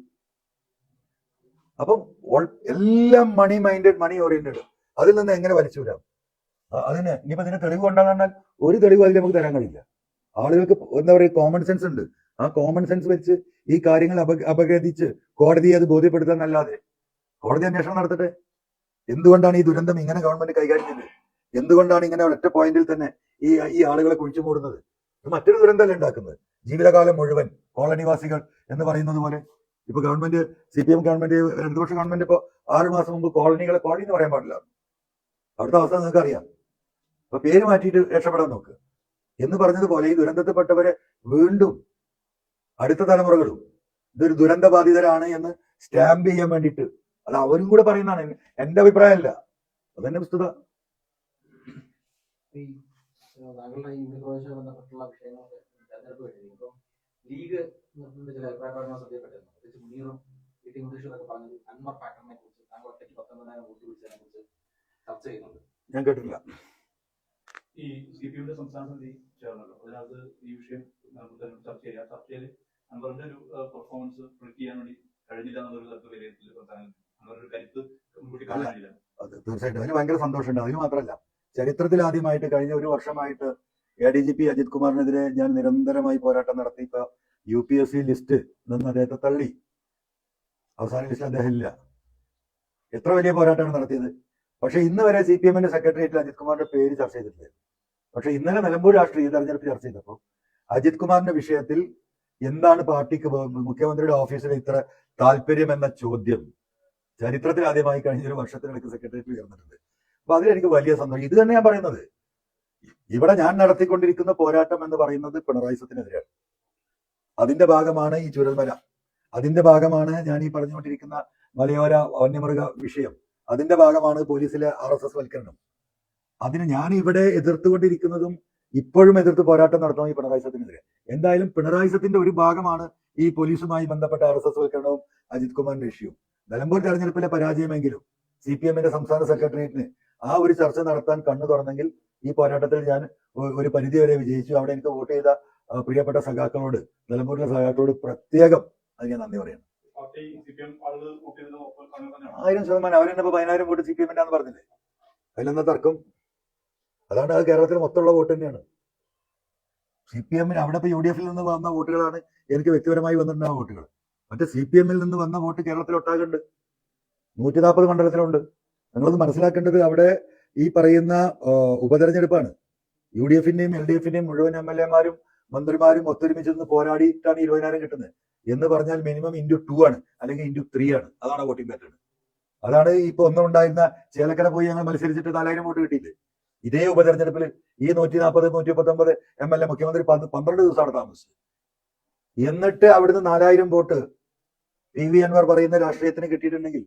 അപ്പം എല്ലാം മണി മൈൻഡഡ് മണി ഓറിയന്റഡ് അതിൽ നിന്ന് എങ്ങനെ വലിച്ചു അ- അതിന് ഇനിയിപ്പോ ഇതിന് തെളിവ് കൊണ്ടാന്ന് ഒരു തെളിവ് അതിൽ നമുക്ക് തരാൻ കഴിയില്ല. ആളുകൾക്ക് എന്താ പറയുക കോമൺ സെൻസ് ഉണ്ട്. ആ കോമൺ സെൻസ് വെച്ച് ഈ കാര്യങ്ങൾ അപ കോടതിയെ അത് ബോധ്യപ്പെടുത്താന്നല്ലാതെ കോടതി അന്വേഷണം നടത്തട്ടെ? എന്തുകൊണ്ടാണ് ഈ ദുരന്തം ഇങ്ങനെ ഗവൺമെന്റ് കൈകാര്യം ചെയ്തത് എന്തുകൊണ്ടാണ് ഇങ്ങനെ ഒറ്റ പോയിന്റിൽ തന്നെ ഈ ഈ ആളുകളെ കുഴിച്ചു മൂടുന്നത്? മറ്റൊരു ദുരന്തമല്ല ഉണ്ടാക്കുന്നത്? ജീവിതകാലം മുഴുവൻ കോളനിവാസികൾ എന്ന് പറയുന്നത് പോലെ ഇപ്പൊ government C P M government ഇടതുപക്ഷ ഗവൺമെന്റ് ഇപ്പൊ ആറു മാസം മുമ്പ് കോളനികളെ കോളനി എന്ന് പറയാൻ പാടില്ല. അവിടുത്തെ അവസ്ഥ നിങ്ങൾക്ക് അറിയാം. അപ്പൊ പേര് മാറ്റിയിട്ട് രക്ഷപ്പെടാൻ നോക്ക്. എന്ന് പറഞ്ഞതുപോലെ ഈ ദുരന്തത്തിൽപ്പെട്ടവരെ വീണ്ടും അടുത്ത തലമുറകളും ഇതൊരു ദുരന്ത ബാധിതരാണ് എന്ന് സ്റ്റാമ്പ് ചെയ്യാൻ വേണ്ടിയിട്ട്. അത് അവരും കൂടെ പറയുന്നതാണ്. എന്റെ അഭിപ്രായമല്ല. അതെന്നെ വസ്തുത. ഈ താങ്കളുടെ ഈ ബന്ധപ്പെട്ടുള്ള വിഷയങ്ങളൊക്കെ തെരഞ്ഞെടുപ്പ് കഴിഞ്ഞു ഇപ്പം ലീഗ് ചില അഭിപ്രായ പ്രകടനം ശ്രദ്ധയപ്പെട്ടിരുന്നു പ്രത്യേകിച്ച് മുനീറും ഇ ടി മുതീഷും പറഞ്ഞത് അൻവർ ഫാക്ടറിനെ കുറിച്ച് താങ്കൾ ഒറ്റയ്ക്ക് പത്തൊമ്പതിനായിരം വോട്ട് പിടിച്ചതിനെ കുറിച്ച് ചർച്ച ചെയ്യുന്നുണ്ട്. ഞാൻ കേട്ടില്ല ഈ സി പി എമ്മിന്റെ സംസ്ഥാന സമിതി ചേർന്നല്ലോ അതിനകത്ത് ഈ വിഷയം നമുക്ക് ചർച്ച ചെയ്യാം. ചർച്ചയിൽ അൻവറിന്റെ ഒരു പെർഫോമൻസ് പ്രിഡിക്ട് ചെയ്യാൻ വേണ്ടി കഴിഞ്ഞില്ല എന്നുള്ളൊരു തരത്തിൽ വിലയിരുത്തൽ അൻവറിന്റെ കരുത്ത് മുൻകൂട്ടി അത് തീർച്ചയായിട്ടും അതിന് ഭയങ്കര സന്തോഷമുണ്ട്. അതിന് മാത്രമല്ല ചരിത്രത്തിൽ ആദ്യമായിട്ട് കഴിഞ്ഞ ഒരു വർഷമായിട്ട് A D G P Ajith കുമാറിനെതിരെ ഞാൻ നിരന്തരമായി പോരാട്ടം നടത്തി. ഇപ്പൊ U P S C list നിന്ന് അദ്ദേഹത്തെ തള്ളി. അവസാന ലിസ്റ്റിൽ അദ്ദേഹം ഇല്ല എത്ര വലിയ പോരാട്ടമാണ് നടത്തിയത്. പക്ഷെ ഇന്ന് വരെ സി പി എമ്മിന്റെ സെക്രട്ടേറിയറ്റിൽ അജിത് കുമാറിന്റെ പേര് ചർച്ച ചെയ്തിട്ടില്ല. പക്ഷെ ഇന്നലെ നിലമ്പൂർ രാഷ്ട്രീയ തെരഞ്ഞെടുപ്പ് ചർച്ച ചെയ്തപ്പോൾ അജിത് കുമാറിന്റെ വിഷയത്തിൽ എന്താണ് പാർട്ടിക്ക് മുഖ്യമന്ത്രിയുടെ ഓഫീസിൽ ഇത്ര താല്പര്യം എന്ന ചോദ്യം ചരിത്രത്തിൽ ആദ്യമായി കഴിഞ്ഞ ഒരു വർഷത്തിനിടയ്ക്ക് സെക്രട്ടേറിയറ്റിൽ ഉയർന്നിട്ടുണ്ട്. അപ്പൊ അതിലെനിക്ക് വലിയ സന്തോഷം. ഇത് തന്നെ ഞാൻ പറയുന്നത്. ഇവിടെ ഞാൻ നടത്തിക്കൊണ്ടിരിക്കുന്ന പോരാട്ടം എന്ന് പറയുന്നത് പിണറായി സത്തിനെതിരെയാണ് അതിന്റെ ഭാഗമാണ് ഈ ചുരൽമല. അതിന്റെ ഭാഗമാണ് ഞാൻ ഈ പറഞ്ഞുകൊണ്ടിരിക്കുന്ന മലയോര വന്യമൃഗ വിഷയം. അതിന്റെ ഭാഗമാണ് പോലീസിലെ ആർ എസ് എസ് വൽക്കരണം. അതിന് ഞാൻ ഇവിടെ എതിർത്തുകൊണ്ടിരിക്കുന്നതും ഇപ്പോഴും എതിർത്ത് പോരാട്ടം നടത്തണം ഈ പിണറായി സത്തിനെതിരെ എന്തായാലും പിണറായി സത്തിന്റെ ഒരു ഭാഗമാണ് ഈ പോലീസുമായി ബന്ധപ്പെട്ട ആർ എസ് എസ് വൽക്കരണവും അജിത് കുമാറിന്റെ ഇഷ്യൂ നിലമ്പൂർ തെരഞ്ഞെടുപ്പിലെ പരാജയമെങ്കിലും സി പി എമ്മിന്റെ സംസ്ഥാന സെക്രട്ടേറിയറ്റിന് ആ ഒരു ചർച്ച നടത്താൻ കണ്ണു തുറന്നെങ്കിൽ ഈ പോരാട്ടത്തിൽ ഞാൻ ഒരു പരിധി വരെ വിജയിച്ചു. അവിടെ എനിക്ക് വോട്ട് ചെയ്ത പ്രിയപ്പെട്ട സഖാക്കളോട് നിലമ്പൂരിലെ സഖാക്കളോട് പ്രത്യേകം അത് ഞാൻ നന്ദി പറയുന്നു. ആയിരം ശതമാനം. അവരെന്നെ ഇപ്പൊ പതിനായിരം വോട്ട് സി പി എമ്മിന്റെ പറഞ്ഞില്ലേ? അതിലെന്ന തർക്കം? അതാണ് അത് കേരളത്തിൽ മൊത്തമുള്ള വോട്ട് തന്നെയാണ്. സി പി എമ്മിന് അവിടെ ഇപ്പൊ യു ഡി എഫിൽ നിന്ന് വന്ന വോട്ടുകളാണ് എനിക്ക് വ്യക്തിപരമായി വന്നിട്ടുള്ള വോട്ടുകൾ. മറ്റേ സി പി എമ്മിൽ നിന്ന് വന്ന വോട്ട് കേരളത്തിൽ ഒട്ടാകുണ്ട് നൂറ്റി നാൽപ്പത് മണ്ഡലത്തിലുണ്ട്. നിങ്ങളത് മനസ്സിലാക്കേണ്ടത് അവിടെ ഈ പറയുന്ന ഉപതെരഞ്ഞെടുപ്പാണ്. യു ഡി എഫിന്റെയും എൽ ഡി എഫിന്റെയും മുഴുവൻ എം എൽ എമാരും മന്ത്രിമാരും ഒത്തൊരുമിച്ച് നിന്ന് പോരാടിയിട്ടാണ് ഇരുപതിനായിരം കിട്ടുന്നത്. എന്ന് പറഞ്ഞാൽ മിനിമം ഇന്റു ടു ആണ് അല്ലെങ്കിൽ ഇന്റു ത്രീ ആണ്. അതാണ് വോട്ടിംഗ് പാറ്റേൺ. അതാണ് ഇപ്പൊ ഒന്നും ഉണ്ടായിരുന്ന ചേലക്കര പോയി ഞങ്ങൾ മത്സരിച്ചിട്ട് നാലായിരം വോട്ട് കിട്ടിയില്ലേ? ഇതേ ഉപതെരഞ്ഞെടുപ്പിൽ ഈ നൂറ്റി നാൽപ്പത് നൂറ്റി പത്തൊമ്പത് എം എൽ എ മുഖ്യമന്ത്രി പന്ത്രണ്ട് ദിവസമാണ് താമസിച്ചത്. എന്നിട്ട് അവിടുന്ന് നാലായിരം വോട്ട് പി വി അൻവർ പറയുന്ന രാഷ്ട്രീയത്തിന് കിട്ടിയിട്ടുണ്ടെങ്കിൽ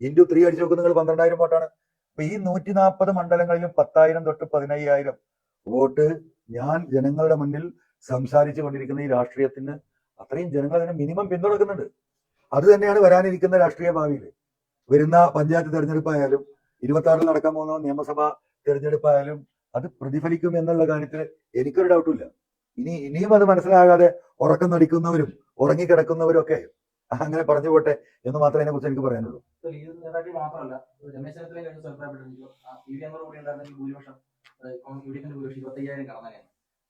ഇന്റു ത്രീ അടിച്ചു നോക്കുന്ന നിങ്ങൾ പന്ത്രണ്ടായിരം വോട്ടാണ്. അപ്പൊ ഈ നൂറ്റി നാൽപ്പത് മണ്ഡലങ്ങളിലും പത്തായിരം തൊട്ട് പതിനയ്യായിരം വോട്ട് ഞാൻ ജനങ്ങളുടെ മുന്നിൽ സംസാരിച്ചു കൊണ്ടിരിക്കുന്ന ഈ രാഷ്ട്രീയത്തിന് അത്രയും ജനങ്ങൾ അതിനെ മിനിമം പിന്തുണക്കുന്നുണ്ട്. അത് തന്നെയാണ് വരാനിരിക്കുന്ന രാഷ്ട്രീയ ഭാവിയിൽ. വരുന്ന പഞ്ചായത്ത് തെരഞ്ഞെടുപ്പായാലും ഇരുപത്തി ആറിൽ നടക്കാൻ പോകുന്ന നിയമസഭാ തെരഞ്ഞെടുപ്പായാലും അത് പ്രതിഫലിക്കും എന്നുള്ള കാര്യത്തിൽ എനിക്കൊരു ഡൗട്ടില്ല ഇനി ഇനിയും അത് മനസ്സിലാകാതെ ഉറക്കം നടിക്കുന്നവരും ഉറങ്ങിക്കിടക്കുന്നവരും ഒക്കെ അങ്ങനെ പറഞ്ഞു പോട്ടെ എന്ന് മാത്രമേ അതിനെ കുറിച്ച് എനിക്ക് പറയാനുള്ളൂ.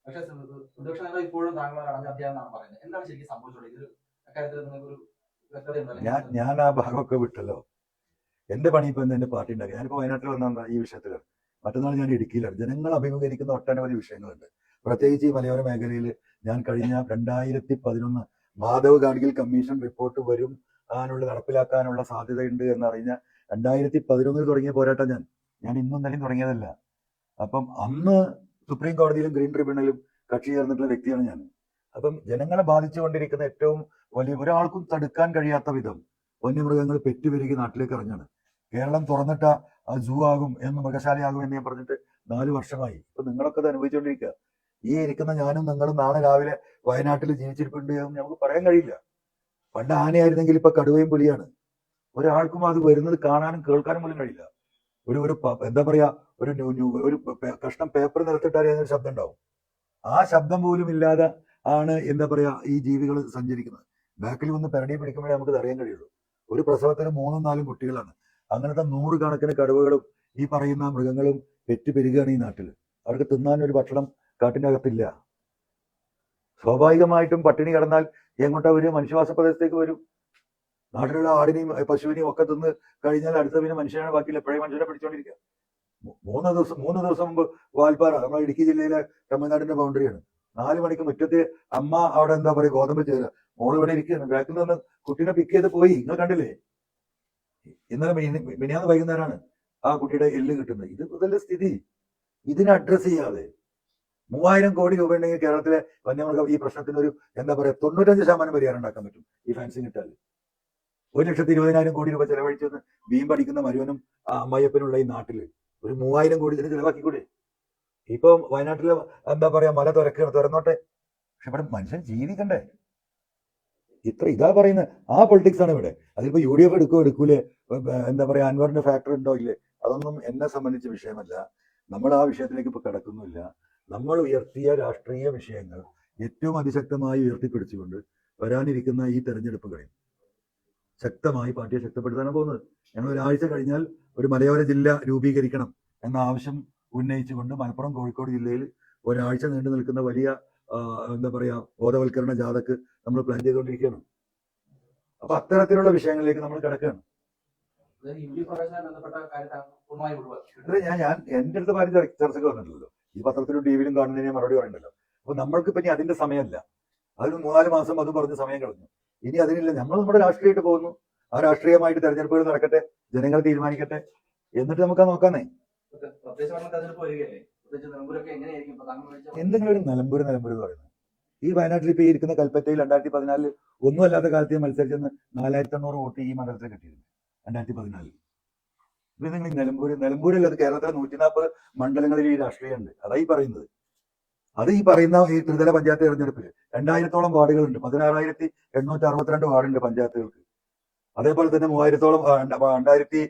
പക്ഷേ പ്രതിപക്ഷ നേതാവ് ഇപ്പോഴും താങ്കൾ അടഞ്ഞ പറയുന്നത്. എന്താണ് ശരിക്കും സംഭവിച്ചത്? ഇത് അക്കാര്യത്തിൽ നിങ്ങൾക്ക് ഒരു ഞാൻ ഞാൻ ആ ഭാഗമൊക്കെ വിട്ടല്ലോ. എന്റെ പണി ഇപ്പൊ എന്റെ പാർട്ടി ഉണ്ടാക്കി. ഞാനിപ്പോ വയനാട്ടിൽ വന്ന ഈ വിഷയത്തിൽ മറ്റന്നാൾ ഞാൻ ഇടുക്കിയിലാണ്. ജനങ്ങൾ അഭിമുഖീകരിക്കുന്ന ഒട്ടനവധി വിഷയങ്ങളുണ്ട്. പ്രത്യേകിച്ച് ഈ മലയോര മേഖലയിൽ ഞാൻ കഴിഞ്ഞ രണ്ടായിരത്തി പതിനൊന്ന് മാധവ് ഗാഡ്ഗിൽ കമ്മീഷൻ റിപ്പോർട്ട് വരും. അതിനുള്ള നടപ്പിലാക്കാനുള്ള സാധ്യതയുണ്ട് എന്നറിഞ്ഞ രണ്ടായിരത്തി പതിനൊന്നിൽ തുടങ്ങിയ പോരാട്ടം ഞാൻ ഞാൻ ഇന്നും തന്നെ തുടങ്ങിയതല്ല. അപ്പം അന്ന് സുപ്രീം കോടതിയിലും ഗ്രീൻ ട്രിബ്യൂണലും കക്ഷി ചേർന്നിട്ടുള്ള വ്യക്തിയാണ് ഞാൻ. അപ്പം ജനങ്ങളെ ബാധിച്ചുകൊണ്ടിരിക്കുന്ന ഏറ്റവും വലിയ ഒരാൾക്കും തടുക്കാൻ കഴിയാത്ത വിധം വന്യമൃഗങ്ങൾ പെറ്റുപെരുകി നാട്ടിലേക്ക് ഇറങ്ങാണ്. കേരളം തുറന്നിട്ട ജൂ ആകും എന്ന് മൃഗശാലയാകും എന്ന് ഞാൻ പറഞ്ഞിട്ട് നാല് വർഷമായി. ഇപ്പൊ നിങ്ങളൊക്കെ അത് അനുഭവിച്ചുകൊണ്ടിരിക്കുക. ഈ ഇരിക്കുന്ന ഞാനും നിങ്ങളും നാളെ രാവിലെ വയനാട്ടിൽ ജീവിച്ചിരിപ്പുണ്ട് എന്ന് നമുക്ക് പറയാൻ കഴിയില്ല. പണ്ട് ആനയായിരുന്നെങ്കിൽ ഇപ്പൊ കടുവയും പുലിയാണ്. ഒരാൾക്കും അത് വരുന്നത് കാണാനും കേൾക്കാനും പോലും കഴിയില്ല. ഒരു ഒരു എന്താ പറയാ ഒരു ഒരു കഷ്ണം പേപ്പർ നിലത്തിട്ടാൽ അതിനൊരു ശബ്ദം ഉണ്ടാവും. ആ ശബ്ദം പോലും ഇല്ലാതെ ആണ് എന്താ പറയാ ഈ ജീവികൾ സഞ്ചരിക്കുന്നത്. ബാക്കിൽ വന്ന് പെരടി പിടിക്കുമ്പോഴേ നമുക്ക് അറിയാൻ കഴിയുള്ളൂ. ഒരു പ്രസവത്തിന് മൂന്നും നാലും കുട്ടികളാണ്. അങ്ങനത്തെ നൂറുകണക്കിന് കടുവകളും ഈ പറയുന്ന മൃഗങ്ങളും പെറ്റ് പെരുകയാണ് ഈ നാട്ടിൽ. അവർക്ക് തിന്നാൻ ഒരു ഭക്ഷണം കാട്ടിന്റെ അകത്തില്ല സ്വാഭാവികമായിട്ടും പട്ടിണി കിടന്നാൽ എങ്ങോട്ടാ വരും മനുഷ്യവാസ പ്രദേശത്തേക്ക് വരും. നാട്ടിലുള്ള ആടിനെയും പശുവിനെയും ഒക്കെ തിന്ന് കഴിഞ്ഞാൽ അടുത്ത പിന്നെ മനുഷ്യനാണ് ബാക്കിയില്ല. പഴയ മനുഷ്യനെ പിടിച്ചോണ്ടിരിക്കുക? മൂന്ന് ദിവസം മൂന്ന് ദിവസം മുമ്പ് വാൽപ്പാറ നമ്മുടെ ഇടുക്കി ജില്ലയിലെ തമിഴ്നാടിന്റെ ബൗണ്ടറിയാണ് നാല് മണിക്ക് മുറ്റത്ത് അമ്മ അവിടെ എന്താ പറയുക ഗോതമ്പ് ചേരുക മോൾ ഇവിടെ ഇരിക്കുന്നു ബാക്കിൽ നിന്ന് കുട്ടീനെ പിക്ക് ചെയ്ത് പോയി. നിങ്ങൾ കണ്ടില്ലേ? ഇന്നലെ മിനി- മിനിയാന്ന് വൈകുന്നേരമാണ് ആ കുട്ടിയുടെ എല്ല് കിട്ടുന്നത്. ഇത് ഇതല്ല സ്ഥിതി. ഇതിനെ അഡ്രസ് ചെയ്യാതെ. മൂവായിരം കോടി രൂപ ഉണ്ടെങ്കിൽ കേരളത്തിലെ വന്യമൃഗ ഈ പ്രശ്നത്തിന് ഒരു എന്താ പറയുക തൊണ്ണൂറ്റഞ്ച് ശതമാനം പരിഹാരം ഉണ്ടാക്കാൻ പറ്റും ഈ ഫാൻസിങ് ഇട്ടാൽ ഒരു ലക്ഷത്തി ഇരുപതിനായിരം കോടി രൂപ ചെലവഴിച്ചെന്ന് മീൻ പഠിക്കുന്ന മരുവനും അമ്മയപ്പനുള്ള ഈ നാട്ടിൽ ഒരു മൂവായിരം കോടി ഇതിന് ചെലവാക്കിക്കൂടെ? ഇപ്പൊ വയനാട്ടിലെ എന്താ പറയാ മല തുറക്കണം തുറന്നോട്ടെ പക്ഷെ ഇവിടെ മനുഷ്യൻ ജീവിക്കണ്ടേ? ഇത്ര ഇതാ പറയുന്നത് ആ പൊളിറ്റിക്സ് ആണ് ഇവിടെ. അതിപ്പോ യു ഡി എഫ് എടുക്കോ എടുക്കൂലേ എന്താ പറയാ അൻവറിന്റെ ഫാക്ടറി ഉണ്ടോ ഇല്ലേ? അതൊന്നും എന്നെ സംബന്ധിച്ച വിഷയമല്ല. നമ്മൾ ആ വിഷയത്തിലേക്ക് ഇപ്പൊ കിടക്കുന്നില്ല നമ്മൾ ഉയർത്തിയ രാഷ്ട്രീയ വിഷയങ്ങൾ ഏറ്റവും അതിശക്തമായി ഉയർത്തിപ്പിടിച്ചുകൊണ്ട് വരാനിരിക്കുന്ന ഈ തെരഞ്ഞെടുപ്പുകളിൽ ശക്തമായി പാർട്ടിയെ ശക്തിപ്പെടുത്താനാണ് പോകുന്നത്. ഞങ്ങൾ ഒരാഴ്ച കഴിഞ്ഞാൽ ഒരു മലയോര ജില്ല രൂപീകരിക്കണം എന്ന ആവശ്യം ഉന്നയിച്ചുകൊണ്ട് മലപ്പുറം കോഴിക്കോട് ജില്ലയിൽ ഒരാഴ്ച നീണ്ടു നിൽക്കുന്ന വലിയ എന്താ പറയാ ബോധവൽക്കരണ ജാഥക്ക് നമ്മൾ പ്ലാൻ ചെയ്തുകൊണ്ടിരിക്കുകയാണ്. അപ്പൊ അത്തരത്തിലുള്ള വിഷയങ്ങളിലേക്ക് നമ്മൾ കിടക്കുകയാണ്. ഞാൻ ഞാൻ എന്റെ അടുത്ത് പാരി ചർച്ചയ്ക്ക് വന്നിട്ടില്ലല്ലോ. ഈ പത്രത്തിലും ടി വിയിലും കാണുന്നതിന് മറുപടി പറയണ്ടല്ലോ. അപ്പൊ നമ്മൾക്ക് ഇപ്പൊ ഇനി അതിന്റെ സമയമല്ല. അതിന് മൂന്നാൽ മാസം അത് പറഞ്ഞ് സമയം കളഞ്ഞു. ഇനി അതിനില്ല. നമ്മൾ നമ്മുടെ രാഷ്ട്രീയമായിട്ട് പോകുന്നു. ആ രാഷ്ട്രീയമായിട്ട് തെരഞ്ഞെടുപ്പുകൾ നടക്കട്ടെ ജനങ്ങൾ തീരുമാനിക്കട്ടെ എന്നിട്ട് നമുക്ക് നോക്കാന്നേ. എന്തെങ്കിലും ഒരു നിലമ്പൂര് നിലമ്പൂര് എന്ന് പറയുന്നത്. ഈ വയനാട്ടിൽ ഇപ്പൊ ഇരിക്കുന്ന കൽപ്പറ്റയിൽ രണ്ടായിരത്തി പതിനാലിൽ ഒന്നും അല്ലാത്ത കാലത്ത് മത്സരിച്ചെന്ന് നാലായിരത്തി അഞ്ഞൂറ് വോട്ട് ഈ മണ്ഡലത്തിൽ കിട്ടിയിരുന്നു. രണ്ടായിരത്തി പതിനാലിൽ ഇപ്പൊ നിങ്ങൾ നിലമ്പൂര് നിലമ്പൂരല്ലത് കേരളത്തിലെ നൂറ്റി നാൽപ്പത് മണ്ഡലങ്ങളിൽ ഈ രാഷ്ട്രീയമുണ്ട്. അതാ ഈ പറയുന്നത്. അത് ഈ പറയുന്ന ഈ ത്രിതല പഞ്ചായത്ത് തെരഞ്ഞെടുപ്പിൽ രണ്ടായിരത്തോളം വാർഡുകളുണ്ട്. പതിനാറായിരത്തി എണ്ണൂറ്റി അറുപത്തിരണ്ട് വാർഡുണ്ട് പഞ്ചായത്തുകൾക്ക്. അതേപോലെ തന്നെ മൂവായിരത്തോളം രണ്ടായിരത്തി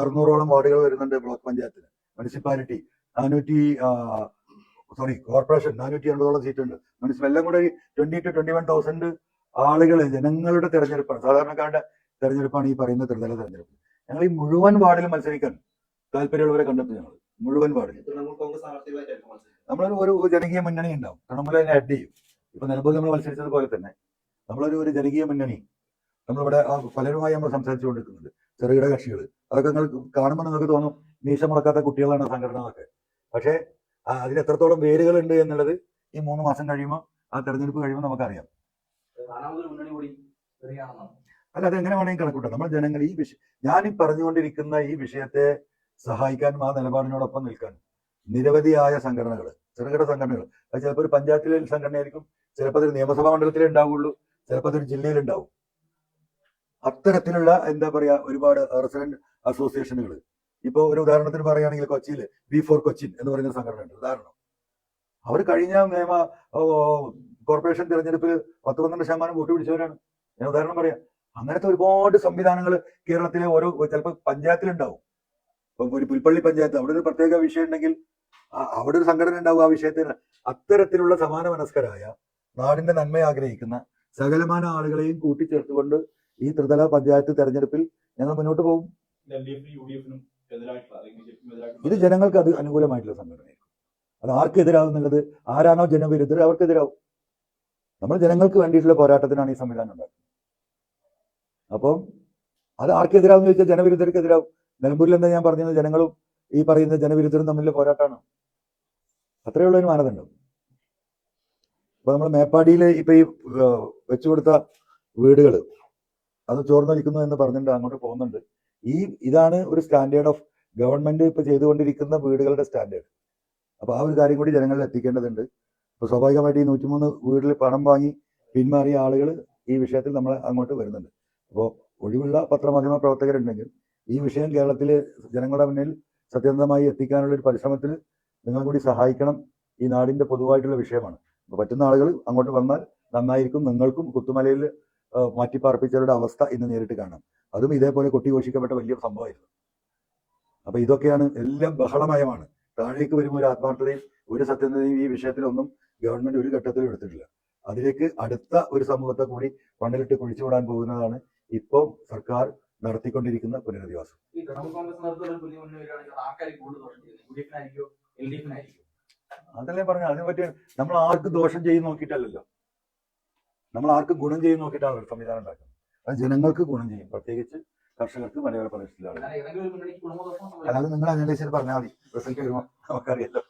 അറുന്നൂറോളം വാർഡുകൾ വരുന്നുണ്ട് ബ്ലോക്ക് പഞ്ചായത്തിന്. മുനിസിപ്പാലിറ്റി നാനൂറ്റി സോറി കോർപ്പറേഷൻ നാനൂറ്റി എൺപതോളം സീറ്റുണ്ട്. മുനിസിപ്പൽ എല്ലാം കൂടെ twenty two twenty one thousand ആളുകൾ ജനങ്ങളുടെ തെരഞ്ഞെടുപ്പാണ്. സാധാരണക്കാരുടെ തെരഞ്ഞെടുപ്പാണ് ഈ പറയുന്ന ത്രിതല തെരഞ്ഞെടുപ്പ്. ഞങ്ങൾ ഈ മുഴുവൻ വാർഡിലും മത്സരിക്കാൻ താല്പര്യമുള്ളവരെ കണ്ടെത്തും ഞങ്ങൾ. മുഴുവൻ വാർഡിൽ നമ്മളൊരു ഒരു ജനകീയ മുന്നണി ഉണ്ടാവും. തൃണമൂല അതിനെ ആഡ് ചെയ്യും. ഇപ്പൊ നിലമ്പൂർ നമ്മൾ മത്സരിച്ചത് പോലെ തന്നെ നമ്മളൊരു ഒരു ജനകീയ മുന്നണി നമ്മളിവിടെ ആ പലരുമായി നമ്മൾ സംസാരിച്ചുകൊണ്ടിരിക്കുന്നത് ചെറുകിട കക്ഷികൾ അതൊക്കെ നിങ്ങൾ കാണുമ്പോൾ നിങ്ങൾക്ക് തോന്നും മീശ മുടക്കാത്ത കുട്ടികളാണ് സംഘടന എന്നൊക്കെ. പക്ഷേ അതിന് എത്രത്തോളം വേരുകളുണ്ട് എന്നുള്ളത് ഈ മൂന്ന് മാസം കഴിയുമ്പോൾ ആ തെരഞ്ഞെടുപ്പ് കഴിയുമ്പോൾ നമുക്കറിയാം. അല്ല അത് എങ്ങനെ വേണമെങ്കിൽ കണക്കൂട്ടാം. നമ്മൾ ജനങ്ങൾ ഈ വിഷയം ഞാൻ ഈ പറഞ്ഞുകൊണ്ടിരിക്കുന്ന ഈ വിഷയത്തെ സഹായിക്കാൻ ആ നിലപാടിനോടൊപ്പം നിൽക്കാനും നിരവധിയായ സംഘടനകൾ ചെറുകിട സംഘടനകൾ അത് ചിലപ്പോൾ ഒരു പഞ്ചായത്തിലെ സംഘടനയായിരിക്കും ചിലപ്പോൾ അതൊരു നിയമസഭാ മണ്ഡലത്തിലേ ഉണ്ടാവുള്ളൂ ചിലപ്പോൾ അതൊരു ജില്ലയിൽ ഉണ്ടാവും. അത്തരത്തിലുള്ള എന്താ പറയാ ഒരുപാട് റെസിഡന്റ് അസോസിയേഷനുകൾ ഇപ്പോൾ ഒരു ഉദാഹരണത്തിന് പറയുകയാണെങ്കിൽ കൊച്ചിയിൽ ബി ഫോർ കൊച്ചിൻ എന്ന് പറയുന്ന സംഘടന ഉണ്ട് ഉദാഹരണം. അവർ കഴിഞ്ഞ നിയമ കോർപ്പറേഷൻ തിരഞ്ഞെടുപ്പിൽ പത്ത് പന്ത്രണ്ട് ശതമാനം വോട്ട് പിടിച്ചവരാണ്. ഞാൻ ഉദാഹരണം പറയാം. അങ്ങനത്തെ ഒരുപാട് സംവിധാനങ്ങൾ കേരളത്തിലെ ഓരോ ചിലപ്പോൾ പഞ്ചായത്തിലുണ്ടാവും. ഇപ്പം ഒരു പുൽപ്പള്ളി പഞ്ചായത്ത് അവിടെ ഒരു പ്രത്യേക വിഷയം ഉണ്ടെങ്കിൽ അവിടെ ഒരു സംഘടന ഉണ്ടാവും ആ വിഷയത്തിന്. അത്തരത്തിലുള്ള സമാന മനസ്കരായ നാടിന്റെ നന്മ ആഗ്രഹിക്കുന്ന സകലമാന ആളുകളെയും കൂട്ടിച്ചേർത്തുകൊണ്ട് ഈ ത്രിതല പഞ്ചായത്ത് തെരഞ്ഞെടുപ്പിൽ ഞങ്ങൾ മുന്നോട്ട് പോകും. ഇത് ജനങ്ങൾക്ക് അത് അനുകൂലമായിട്ടുള്ള സംഘടനയായിരിക്കും. അത് ആർക്ക് എതിരാകും എന്നുള്ളത് ആരാണോ ജനവിരുദ്ധർ അവർക്കെതിരാവും. നമ്മൾ ജനങ്ങൾക്ക് വേണ്ടിയിട്ടുള്ള പോരാട്ടത്തിനാണ് ഈ സംവിധാനം ഉണ്ടാക്കുന്നത്. അപ്പം അത് ആർക്കെതിരാന്ന് ചോദിച്ചാൽ ജനവിരുദ്ധർക്കെതിരാവും. നിലമ്പൂരിൽ എന്താ ഞാൻ പറഞ്ഞത്? ജനങ്ങളും ഈ പറയുന്ന ജനവിരുദ്ധരും തമ്മിലുള്ള പോരാട്ടമാണ് അത്രയേ ഉള്ള ഒരു മാനദണ്ഡം. ഇപ്പൊ നമ്മൾ മേപ്പാടിയിൽ ഇപ്പൊ ഈ വെച്ചുകൊടുത്ത വെച്ചു കൊടുത്ത വീടുകൾ അത് ചോർന്നൊലിക്കുന്നു എന്ന് പറഞ്ഞിട്ട് അങ്ങോട്ട് പോകുന്നുണ്ട്. ഈ ഇതാണ് ഒരു സ്റ്റാൻഡേർഡ് ഓഫ് ഗവൺമെന്റ് ഇപ്പൊ ചെയ്തുകൊണ്ടിരിക്കുന്ന വീടുകളുടെ സ്റ്റാൻഡേർഡ്. അപ്പൊ ആ ഒരു കാര്യം കൂടി ജനങ്ങളിൽ എത്തിക്കേണ്ടതുണ്ട്. അപ്പൊ സ്വാഭാവികമായിട്ട് ഈ നൂറ്റിമൂന്ന് വീട്ടിൽ പണം വാങ്ങി പിന്മാറിയ ആളുകൾ ഈ വിഷയത്തിൽ നമ്മൾ അങ്ങോട്ട് വരുന്നുണ്ട്. അപ്പോൾ ഒഴിവുള്ള പത്രമാധ്യമ പ്രവർത്തകരുണ്ടെങ്കിൽ ഈ വിഷയം കേരളത്തിലെ ജനങ്ങളുടെ മുന്നിൽ സത്യസന്ധമായി എത്തിക്കാനുള്ള ഒരു പരിശ്രമത്തിൽ നിങ്ങൾ കൂടി സഹായിക്കണം ഈ നാടിന്റെ പൊതുവായിട്ടുള്ള വിഷയമാണ്. അപ്പോൾ പറ്റുന്ന ആളുകൾ അങ്ങോട്ട് വന്നാൽ നന്നായിരിക്കും നിങ്ങൾക്കും കുത്തുമലയിൽ മാറ്റിപ്പാർപ്പിച്ചവരുടെ അവസ്ഥ ഇന്ന് നേരിട്ട് കാണാം. അതും ഇതേപോലെ കൊട്ടിഘോഷിക്കപ്പെട്ട വലിയ സംഭവമായിരുന്നു. അപ്പൊ ഇതൊക്കെയാണ് എല്ലാം ബഹളമയമാണ്. താഴേക്ക് വരുമ്പോൾ ഒരു ആത്മാർത്ഥതയും ഒരു സത്യസന്ധതയും ഈ വിഷയത്തിലൊന്നും ഗവൺമെന്റ് ഒരു ഘട്ടത്തിലും എടുത്തിട്ടില്ല. അതിലേക്ക് അടുത്ത ഒരു സമൂഹത്തെ കൂടി മണ്ണിലിട്ട് കുഴിച്ചുവിടാൻ പോകുന്നതാണ് ഇപ്പോൾ സർക്കാർ നടത്തിക്കൊണ്ടിരിക്കുന്ന പുനരധിവാസം. അതല്ലേ പറഞ്ഞു അതിനെ പറ്റി നമ്മൾ ആർക്ക് ദോഷം ചെയ്ത് നോക്കിയിട്ടല്ലല്ലോ. നമ്മൾ ആർക്ക് ഗുണം ചെയ്ത് നോക്കിയിട്ടാണ് ഒരു സംവിധാനം ഉണ്ടാക്കുന്നത്. അത് ജനങ്ങൾക്ക് ഗുണം ചെയ്യും. പ്രത്യേകിച്ച് കർഷകർക്ക് മലയോര പ്രദേശത്തിലാണ് അല്ലാതെ നിങ്ങൾ അനലൈസ് ചെയ്ത് പറഞ്ഞാൽ മതി. റിസൾട്ട് വരുമ്പോൾ നമുക്കറിയാലോ.